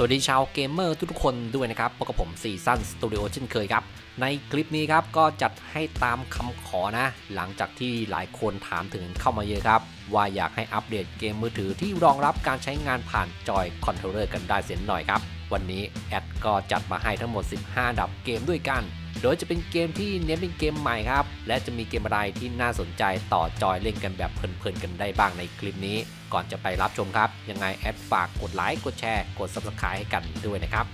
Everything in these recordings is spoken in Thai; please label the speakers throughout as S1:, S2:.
S1: สวัสดีชาวเกมเมอร์ทุกๆคนด้วยนะครับพบกับผมซีซันสตูดิโอเช่นเคยครับ ในคลิปนี้ครับก็จัดให้ตามคำขอนะ หลังจากที่หลายคนถามถึงเข้ามาเยอะครับ ว่าอยากให้อัปเดตเกมมือถือที่รองรับการใช้งานผ่านจอยคอนโทรลเลอร์กันได้เสียหน่อยครับ วันนี้แอดก็จัดมาให้ทั้งหมด 15 ดับเกมด้วยกันโดยจะเป็นเกมที่เน้นเป็นเกมใหม่ครับ และจะมีเกมอะไรที่น่าสนใจต่อจอยเล่นกันแบบเพลินๆกันได้บ้างในคลิปนี้ ก่อนจะไปรับชมครับ ยังไงแอดฝากกดไลค์กดแชร์ กด Subscribe ให้กันด้วยนะครับ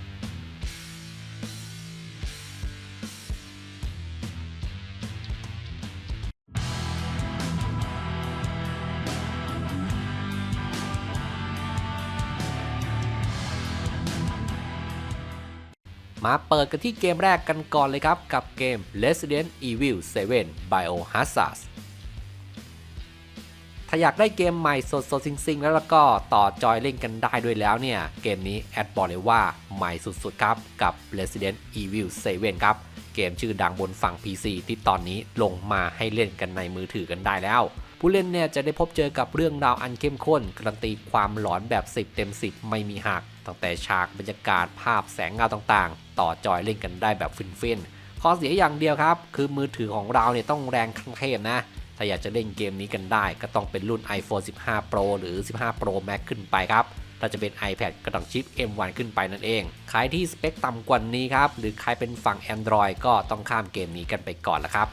S1: มาเปิดกันที่เกมแรกกันก่อนเลยครับ กับเกม Resident Evil 7 Biohazard ถ้าอยากได้เกมใหม่สดสดๆซิงๆแล้วแล้วก็ต่อจอยเล่นกันได้ด้วยแล้วเนี่ย เกมนี้แอดบอกเลยว่าใหม่สุดๆครับกับ Resident Evil 7 ครับ เกมชื่อดังบนฝั่ง PC ที่ตอนนี้ลงมาให้เล่นกันในมือถือกันได้แล้ว ผู้เล่นเนี่ยจะได้พบเจอกับเรื่องราวอันเข้มข้นการันตีความหลอนแบบ 10 เต็ม 10 ไม่มีหัก ตั้งแต่ฉากบรรยากาศภาพแสงเงาต่างๆ ต่อจอยเล่นกันได้แบบฟินๆข้อเสียอย่างเดียวครับ คือมือถือของเราเนี่ยต้องแรงขั้นเทพนะ ถ้าอยากจะเล่นเกมนี้กันได้ ก็ต้องเป็นรุ่น iPhone 15 Pro หรือ 15 Pro Max ขึ้นไปครับถ้าจะเป็น iPad ก็ต้องชิป M1 ขึ้นไปนั่นเอง ใครที่สเปคต่ำกว่านี้ครับ หรือใครเป็นฝั่ง Android ก็ต้องข้ามเกมนี้กันไปก่อนละครับ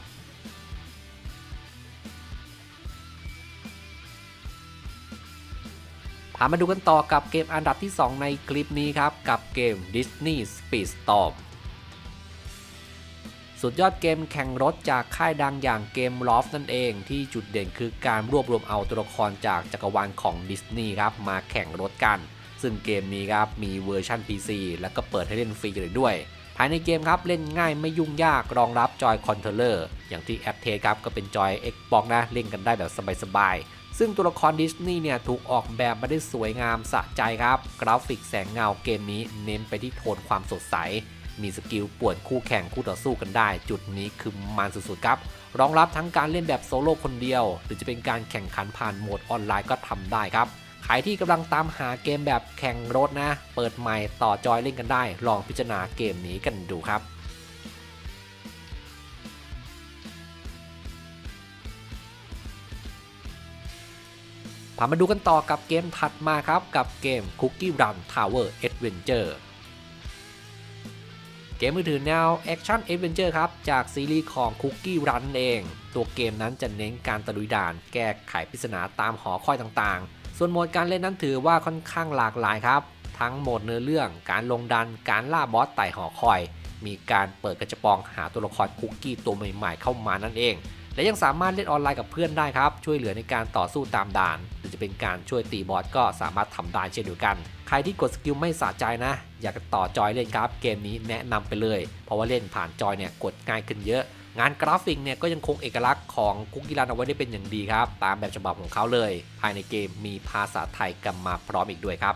S1: ามาดูกันต่อกับเกมอันดับที่ 2 ในคลิปนี้ครับ กับเกม Disney Speedstorm สุดยอดเกมแข่งรถจากค่ายดังอย่างเกม Loft นั่นเอง ที่จุดเด่นคือการรวบรวมเอาตัวละครจากจักรวาลของดิสนีย์ครับมาแข่งรถกัน ซึ่งเกมนี้ครับมีเวอร์ชัน PC แล้วก็เปิดให้เล่นฟรีเลยด้วย ภายในเกมครับเล่นง่ายไม่ยุ่งยากรองรับจอยคอนโทรลเลอร์อย่างที่แอปเทสครับก็เป็นจอย Xbox นะเล่นกันได้แบบสบายๆ ซึ่งตัวละครดิสนีย์เนี่ยถูกออกแบบมาได้สวยงามสะใจครับ กราฟิกแสงเงาเกมนี้เน้นไปที่โทนความสดใส มีสกิลป่วนคู่แข่งคู่ต่อสู้กันได้ จุดนี้คือมันสุดๆครับรองรับทั้งการเล่นแบบโซโล่คนเดียว หรือจะเป็นการแข่งขันผ่านโหมดออนไลน์ก็ทำได้ครับ ใครที่กำลังตามหาเกมแบบแข่งรถนะ เปิดใหม่ต่อจอยเล่นกันได้ ลองพิจารณาเกมนี้กันดูครับพามาดูกันต่อกับเกมถัดมาครับ กับเกม Cookie Run Tower Adventure เกมมือถือแนว Action Adventure ครับ จากซีรีส์ของ Cookie Run เอง ตัวเกมนั้นจะเน้นการตะลุยด่าน แก้ไขปริศนาตามหอคอยต่างๆ ส่วนโหมดการเล่นนั้นถือว่าค่อนข้างหลากหลายครับ ทั้งโหมดเนื้อเรื่อง การลงดัน การล่าบอสไต่หอคอย มีการเปิดกระจปองหาตัวละครคุกกี้ตัวใหม่ๆเข้ามานั่นเอง และยังสามารถเล่นออนไลน์กับเพื่อนได้ครับ ช่วยเหลือในการต่อสู้ตามด่าน หรือจะเป็นการช่วยตีบอสก็สามารถทำได้เช่นเดียวกัน ใครที่กดสกิลไม่สะใจนะ อยากจะต่อจอยเล่นครับ เกมนี้แนะนำไปเลย เพราะว่าเล่นผ่านจอยเนี่ยกดง่ายขึ้นเยอะ งานกราฟิกเนี่ยก็ยังคงเอกลักษณ์ของคุกกี้รันเอาไว้ได้เป็นอย่างดีครับ ตามแบบฉบับของเขาเลย ภายในเกมมีภาษาไทยกำมาพร้อมอีกด้วยครับ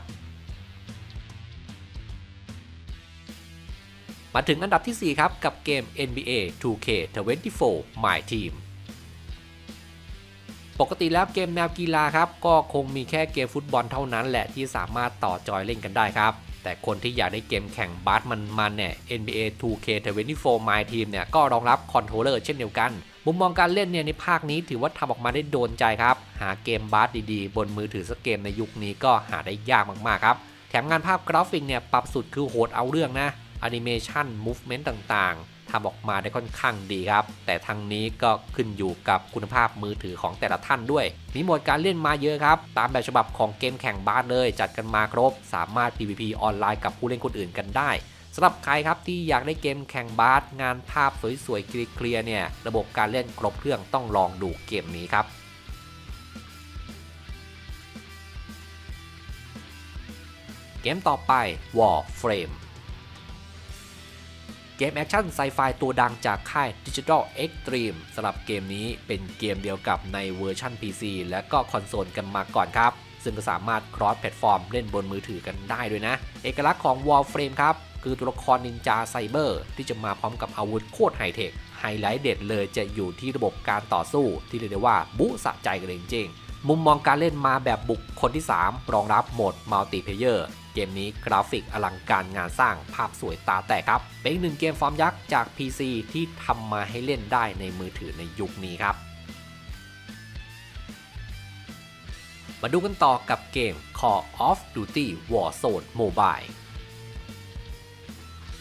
S1: มาถึงอันดับที่ 4 ครับ กับเกม NBA 2K24 My Team ปกติแล้วเกมแนวกีฬาครับ ก็คงมีแค่เกมฟุตบอลเท่านั้นแหละที่สามารถต่อจอยเล่นกันได้ครับ แต่คนที่อยากได้เกมแข่งบาสมันๆเนี่ย NBA 2K24 My Team เนี่ยก็รองรับคอนโทรลเลอร์เช่นเดียวกัน มุมมองการเล่นเนี่ยในภาคนี้ถือว่าทำออกมาได้โดนใจครับ หาเกมบาสดีๆ บนมือถือสักเกมในยุคนี้ก็หาได้ยากมากๆครับแถมงานภาพกราฟิกเนี่ยปรับสุดคือโหดเอาเรื่องนะแอนิเมชันมูฟเมนต์ต่างๆ ทำออกมาได้ค่อนข้างดีครับ แต่ทางนี้ก็ขึ้นอยู่กับคุณภาพมือถือของแต่ละท่านด้วย มีโหมดการเล่นมาเยอะครับ ตามแบบฉบับของเกมแข่งบาสเลย จัดกันมาครบ สามารถ PVP ออนไลน์กับผู้เล่นคนอื่นกันได้สำหรับใครครับที่อยากได้เกมแข่งบาสงานภาพสวยๆเคลียร์เนี่ยระบบการเล่นครบเครื่องต้องลองดูเกมนี้ครับเกมต่อไป Warframe เกมแอคชั่นไซไฟตัวดังจากค่าย Digital Extreme สำหรับเกมนี้เป็นเกมเดียวกับในเวอร์ชัน PC และก็คอนโซลกันมาก่อนครับ ซึ่งก็สามารถ cross platform เล่นบนมือถือกันได้ด้วยนะ เอกลักษณ์ของ Warframe ครับ คือตัวละครนินจาไซเบอร์ที่จะมาพร้อมกับอาวุธโคตรไฮเทค ไฮไลท์เด็ดเลยจะอยู่ที่ระบบการต่อสู้ ที่เรียกได้ว่าบุสะใจกันเลยจริงๆมุมมองการเล่นมาแบบบุกคนที่ 3 รองรับโหมดมัลติเพเยอร์ เกมนี้กราฟิกอลังการงานสร้างภาพสวยตาแตกครับ เป็นอีกหนึ่งเกมฟอร์มยักษ์จาก PC ที่ทำมาให้เล่นได้ในมือถือในยุคนี้ครับ มาดูกันต่อกับเกม Call of Duty Warzone Mobile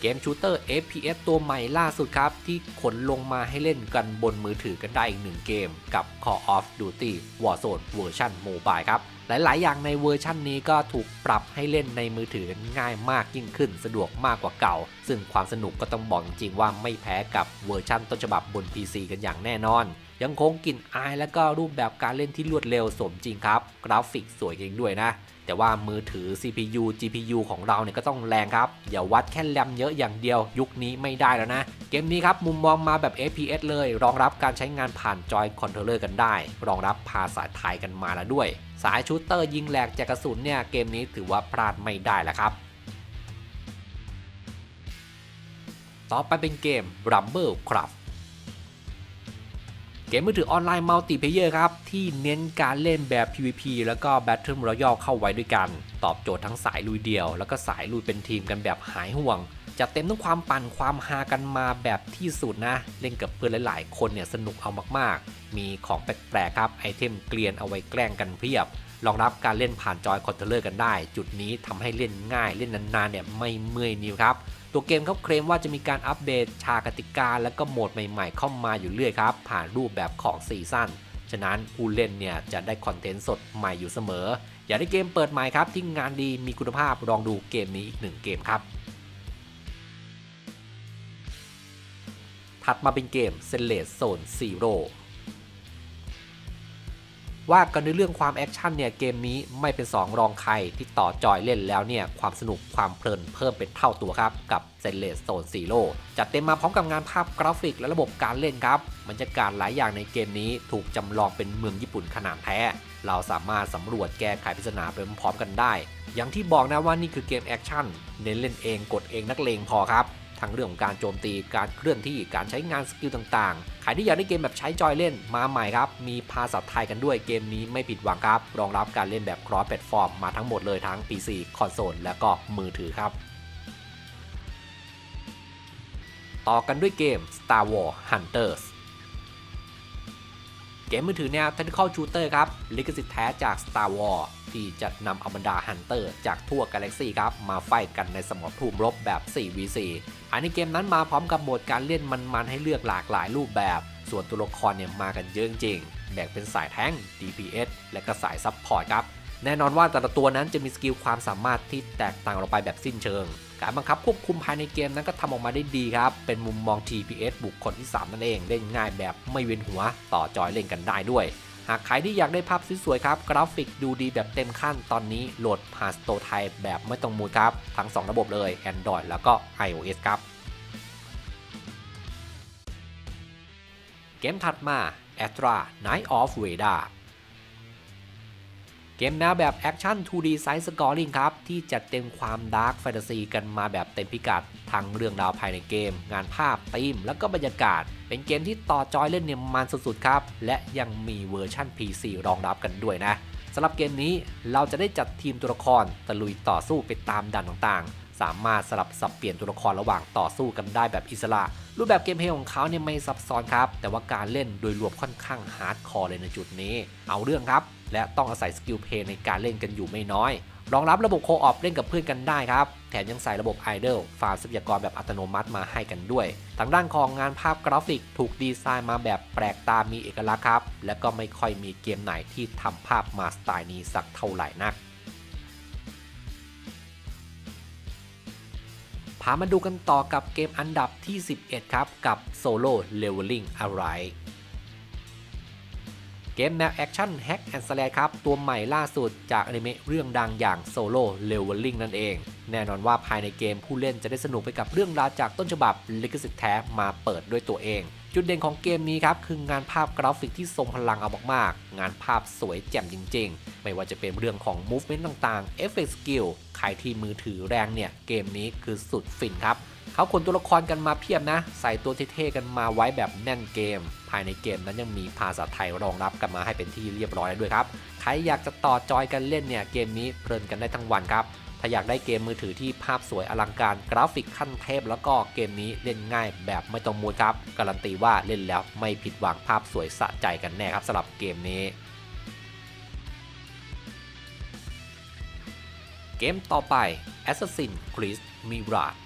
S1: เกมชูเตอร์ FPS ตัวใหม่ล่าสุดครับ ที่ขนลงมาให้เล่นกันบนมือถือกันได้อีกหนึ่งเกมกับ Call of Duty Warzone เวอร์ชัน Mobile ครับ หลาย ๆ อย่างในเวอร์ชันนี้ก็ถูกปรับให้เล่นในมือถือง่ายมากยิ่งขึ้น สะดวกมากกว่าเก่า ซึ่งความสนุกก็ต้องบอกจริงว่าไม่แพ้กับเวอร์ชันต้นฉบับบน PC กันอย่างแน่นอน ยังคงกลิ่นอายและก็รูปแบบการเล่นที่รวดเร็วสมจริงครับ กราฟิกสวยจริงด้วยนะ แต่ว่ามือถือ CPU GPU ของเราเนี่ยก็ต้องแรงครับอย่าวัดแค่แรมเยอะอย่างเดียว ยุคนี้ไม่ได้แล้วนะเกมนี้ครับมุมมองมาแบบ FPS เลย รองรับการใช้งานผ่านจอยคอนโทรลเลอร์กันได้ รองรับภาษาไทยกันมาแล้วด้วย สายชูตเตอร์ยิงแหลกจากกระสุนเนี่ยเกมนี้ถือว่าพลาดไม่ได้แล้วครับ ต่อไปเป็นเกม Rumble Craft เกมมือถือออนไลน์มัลติเพเยอร์ครับ ที่เน้นการเล่นแบบ PVP แล้วก็ Battle Royale เข้าไว้ด้วยกัน ตอบโจทย์ทั้งสายลุยเดียว แล้วก็สายลุยเป็นทีมกันแบบหายห่วง จะเต็มทั้งความปั่นความฮากันมาแบบที่สุดนะ เล่นกับเพื่อนหลาย ๆ คนเนี่ยสนุกเอามากๆ มีของแปลก ๆ ครับ ไอเทมเกลียนเอาไว้แกล้งกันเพียบรองรับการเล่นผ่านจอยคอนโทรลเลอร์กันได้ จุดนี้ทำให้เล่นง่ายเล่นนานๆเนี่ยไม่เมื่อยนิ้วครับ ตัวเกมเขาเคลมว่าจะมีการอัปเดตชากติกา และก็โหมดใหม่ๆ เข้ามาอยู่เรื่อยครับ ผ่านรูปแบบของซีซั่นฉะนั้นผู้เล่นเนี่ยจะได้คอนเทนต์สดใหม่อยู่เสมอ อย่าได้เกมเปิดใหม่ครับที่งานดีมีคุณภาพลองดูเกมนี้อีกหนึ่งเกมครับ ถัดมาเป็นเกม s e l e t Zone Zero ว่ากันในเรื่องความแอคชั่นเนี่ยเกมนี้ไม่เป็น 2 รองใครที่ต่อจอยเล่นแล้วเนี่ยความสนุกความเพลินเพิ่มเป็นเท่าตัวครับ กับ z e l e s Zone Zero จัดเต็มมาพร้อมกับงานภาพกราฟิกและระบบการเล่นครับบรรยากาศหลายอย่างในเกมนี้ถูกจำลองเป็นเมืองญี่ปุ่นขนาดแท้ เราสามารถสำรวจแก้ไขปริศนาไปพร้อมกันได้ อย่างที่บอกนะว่านี่คือเกมแอคชั่นเน้นเล่นเองกดเองนักเลงพอครับ ทั้งเรื่องของการโจมตีการเคลื่อนที่การใช้งานสกิลต่างๆ ใครที่อยากได้เกมแบบใช้จอยเล่นมาใหม่ครับ มีภาษาไทยกันด้วยเกมนี้ไม่ผิดหวังครับ รองรับการเล่นแบบครอสแพลตฟอร์มมาทั้งหมดเลยทั้ง PC คอนโซลและก็มือถือครับต่อกันด้วยเกม Star Wars Hunters เกมมือถือแนว Tactical Shooter ครับ ลิขสิทธิ์แท้จาก Star Wars ที่จะนำอบบรรดาฮันเตอร์จากทั่วกาแล็กซีครับ มาไฟกันในสมรภูมิรบแบบ 4v4 อันนี้เกมนั้นมาพร้อมกับโหมดการเล่นมันๆ ให้เลือกหลากหลายรูปแบบ ส่วนตัวละครเนี่ยมากันเยอะจริง แบ่งเป็นสายแท้ง DPS และก็สายซับพอร์ตครับ แน่นอนว่าแต่ละตัวนั้นจะมีสกิลความสามารถที่แตกต่างออกไปแบบสิ้นเชิง การบังคับควบคุมภายในเกมนั้นก็ทำออกมาได้ดีครับ เป็นมุมมอง TPS บุคคลที่ 3 นั่นเองเล่นง่ายแบบไม่เวียนหัวต่อจอยเล่นกันได้ด้วย หากใครที่อยากได้ภาพสวยๆครับ กราฟิกดูดีแบบเต็มขั้นตอนนี้โหลดผ่านสโตร์ไทยแบบไม่ต้องมูลครับ ทั้ง 2 ระบบเลย Android แล้วก็ iOS ครับ เกมถัดมา a t r a Night of Veda เกมแนวแบบแอคชั่น 2D Side Scrolling ครับ ที่จัดเต็มความดาร์กแฟนตาซีกันมาแบบเต็มพิกัด ทั้งเรื่องราวภายในเกม งานภาพธีม แล้วก็บรรยากาศ เป็นเกมที่ต่อจอยเล่นเนี่ยมันสุดๆครับ และยังมีเวอร์ชั่น PC รองรับกันด้วยนะสำหรับเกมนี้เราจะได้จัดทีมตัวละครตะลุยต่อสู้ไปตามด่านต่างๆ สามารถสลับสับเปลี่ยนตัวละครระหว่างต่อสู้กันได้แบบอิสระรูปแบบเกมเพลย์ของเขาเนี่ยไม่ซับซ้อนครับ แต่ว่าการเล่นโดยรวมค่อนข้างฮาร์ดคอร์เลยในจุดนี้ เอาเรื่องครับ และต้องอาศัยสกิลเพย์ในการเล่นกันอยู่ไม่น้อย รองรับระบบโคออฟเล่นกับเพื่อนกันได้ครับ แถมยังใส่ระบบไอดอลฟาร์มทรัพยากรแบบอัตโนมัติมาให้กันด้วย ทางด้านของงานภาพกราฟิกถูกดีไซน์มาแบบแปลกตามีเอกลักษณ์ครับ และก็ไม่ค่อยมีเกมไหนที่ทำภาพมาสไตล์นี้สักเท่าไหร่นักพามาดูกันต่อกับเกมอันดับที่ 11 ครับ กับ Solo Leveling Arise เกมแนวแอคชั่นแฮกแอนด์สแลครับ ตัวใหม่ล่าสุดจากอนิเมะเรื่องดังอย่าง Solo Leveling นั่นเอง แน่นอนว่าภายในเกมผู้เล่นจะได้สนุกไปกับเรื่องราวจากต้นฉบับลิขสิทธิ์แท้มาเปิดด้วยตัวเอง จุดเด่นของเกมนี้ครับคืองานภาพกราฟิกที่ทรงพลังเอามากๆ งานภาพสวยแจ่มจริง ๆ ไม่ว่าจะเป็นเรื่องของ movement ต่างๆ effect skill ใครที่มือถือแรงเนี่ย เกมนี้คือสุดฟินครับเขาขนตัวละครกันมาเพียบนะ ใส่ตัวเท่ๆกันมาไว้แบบแน่นเกม ภายในเกมนั้นยังมีภาษาไทยรองรับกันมาให้เป็นที่เรียบร้อยแล้วด้วยครับ ใครอยากจะต่อจอยกันเล่นเนี่ยเกมนี้เพลินกันได้ทั้งวันครับ ถ้าาอยากได้เกมมือถือที่ภาพสวยอลังการกราฟิกขั้นเทพ แล้วก็เกมนี้เล่นง่ายแบบไม่ต้องมูดครับ การันตีว่าเล่นแล้วไม่ผิดหวังภาพสวยสะใจกันแน่ครับสำหรับเกมนี้ เกมต่อไป Assassin's Creed Mirage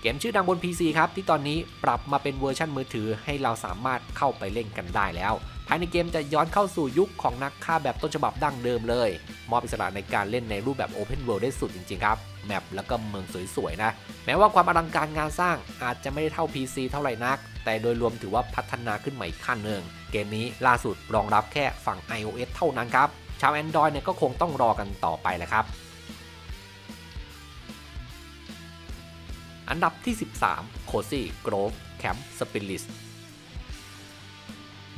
S1: เกมชื่อดังบน PC ครับ ที่ตอนนี้ปรับมาเป็นเวอร์ชันมือถือให้เราสามารถเข้าไปเล่นกันได้แล้ว ภายในเกมจะย้อนเข้าสู่ยุคของนักฆ่าแบบต้นฉบับดั้งเดิมเลย มอบอิสระในการเล่นในรูปแบบ Open World ได้สุดจริง ๆ ครับ แมปแล้วก็เมืองสวย ๆ นะ แม้ว่าความอลังการงานสร้างอาจจะไม่ได้เท่า PC เท่าไหร่นัก แต่โดยรวมถือว่าพัฒนาขึ้นใหม่ขั้นหนึ่งเกมนี้ล่าสุดรองรับแค่ฝั่ง iOS เท่านั้นครับ ชาว Android เนี่ยก็คงต้องรอกันต่อไปแหละครับ อันดับที่ 13 Cozy Grove Camp Spirit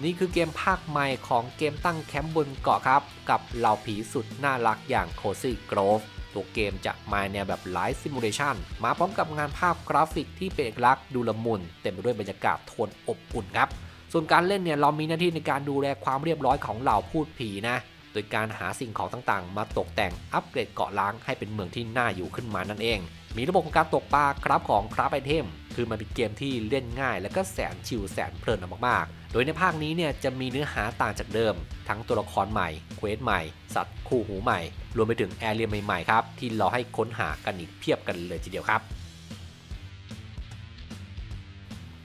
S1: นี่คือเกมภาคใหม่ของเกมตั้งแคมป์บนเกาะครับ กับเหล่าผีสุดน่ารักอย่าง Cozy Grove ตัวเกมจะมาแนวแบบไลฟ์ซิมูเลชันมาพร้อมกับงานภาพกราฟิกที่เป็นเอกลักษณ์ดูละมุน เต็มไปด้วยบรรยากาศโทนอบอุ่นครับ ส่วนการเล่นเนี่ยเรามีหน้าที่ในการดูแลความเรียบร้อยของเหล่าพูดผีนะ โดยการหาสิ่งของต่างๆ มาตกแต่งอัปเกรดเกาะล้างให้เป็นเมืองที่น่าอยู่ขึ้นมานั่นเอง มีระบบของการตกปลาครับของครับไอเทม คือมันเป็นเกมที่เล่นง่าย และก็แสนชิลแสนเพลินมากๆ โดยในภาคนี้เนี่ยจะมีเนื้อหาต่างจากเดิม ทั้งตัวละครใหม่ เควสใหม่ สัตว์คู่หูใหม่ รวมไปถึงแอเรียใหม่ๆครับที่เราให้ค้นหากันอีกเพียบกันเลยทีเดียวครับ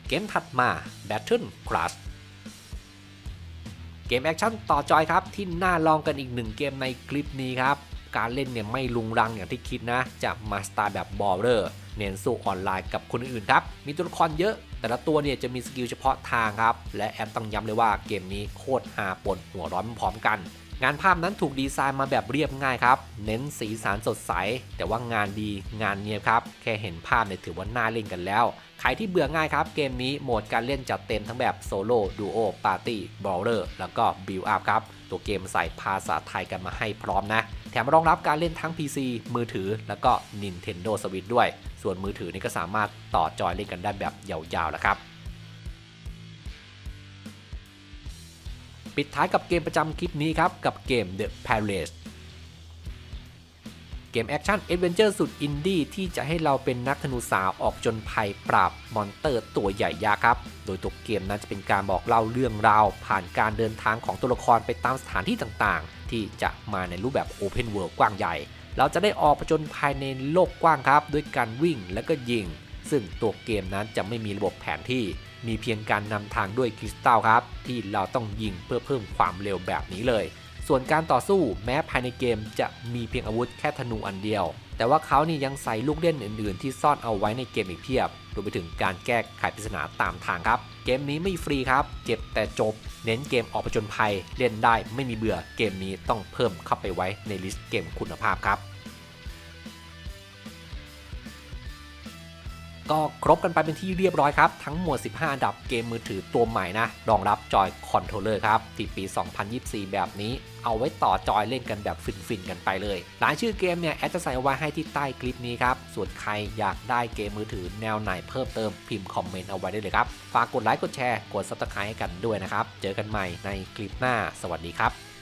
S1: เกมถัดมา Battle Crush เกมแอคชั่นต่อจอยครับ ที่น่าลองกันอีกหนึ่งเกมในคลิปนี้ครับ การเล่นเนี่ยไม่ลุงรังอย่างที่คิดนะ จะมาสตาร์แบบบอลเลอร์เน้นสู้ออนไลน์กับคนอื่นครับ มีตัวละครเยอะ แต่ละตัวเนี่ยจะมีสกิลเฉพาะทางครับ และแอมต้องย้ำเลยว่าเกมนี้โคตรฮาปนหัวร้อนพร้อมกัน งานภาพนั้นถูกดีไซน์มาแบบเรียบง่ายครับ เน้นสีสันสดใส แต่ว่างานดีงานเนียบครับ แค่เห็นภาพเนี่ยถือว่าน่าเล่นกันแล้ว ใครที่เบื่อง่ายครับเกมนี้โหมดการเล่นจัดเต็มทั้งแบบโซโล่ดูโอปาร์ตี้บอลเลอร์แล้วก็บิลอัพครับ ตัวเกมใส่ภาษาไทยกันมาให้พร้อมนะ แถมรองรับการเล่นทั้ง PC มือถือ แล้วก็ Nintendo Switch ด้วย ส่วนมือถือนี่ก็สามารถต่อจอยเล่นกันได้แบบยาวๆแล้วครับ ปิดท้ายกับเกมประจำคลิปนี้ครับ กับเกม The Palace เกมแอคชั่นเอดเวนเจอร์สุดอินดี้ที่จะให้เราเป็นนักธนูสาวออกจนภัยปราบมอนเตอร์ตัวใหญ่ยาครับ โดยตัวเกมนั้นจะเป็นการบอกเล่าเรื่องราว ผ่านการเดินทางของตัวละครไปตามสถานที่ต่างๆ ที่จะมาในรูปแบบ Open World กว้างใหญ่ เราจะได้ออกผจญภายในโลกกว้างครับ ด้วยการวิ่งและก็ยิง ซึ่งตัวเกมนั้นจะไม่มีระบบแผนที่ มีเพียงการนำทางด้วยคริสตัลครับ ที่เราต้องยิงเพื่อเพิ่มความเร็วแบบนี้เลย ส่วนการต่อสู้แม้ภายในเกมจะมีเพียงอาวุธแค่ธนูอันเดียว แต่ว่าเขานี่ยังใส่ลูกเล่นอื่น ๆ ที่ซ่อนเอาไว้ในเกมอีกเพียบรวมไปถึงการแก้ไขปริศนาตามทางครับ เกมนี้ไม่ฟรีครับ เก็บแต่จบ เน้นเกมออกผจญภัย เล่นได้ไม่มีเบื่อเกมนี้ต้องเพิ่มเข้าไปไว้ในลิสต์เกมคุณภาพครับ ก็ครบกันไปเป็นที่เรียบร้อยครับ ทั้งหมด 15 อันดับเกมมือถือตัวใหม่นะ รองรับจอยคอนโทรลเลอร์ครับที่ปี 2024 แบบนี้ เอาไว้ต่อจอยเล่นกันแบบฟินๆกันไปเลยหลายชื่อเกมเนี่ยแอดจะใส่ไว้ให้ที่ใต้คลิปนี้ครับ ส่วนใครอยากได้เกมมือถือแนวไหนเพิ่มเติมพิมพ์คอมเมนต์เอาไว้ได้เลยครับ ฝากกดไลค์กดแชร์กดซับสไครต์ให้กันด้วยนะครับ เจอกันใหม่ในคลิปหน้า สวัสดีครับ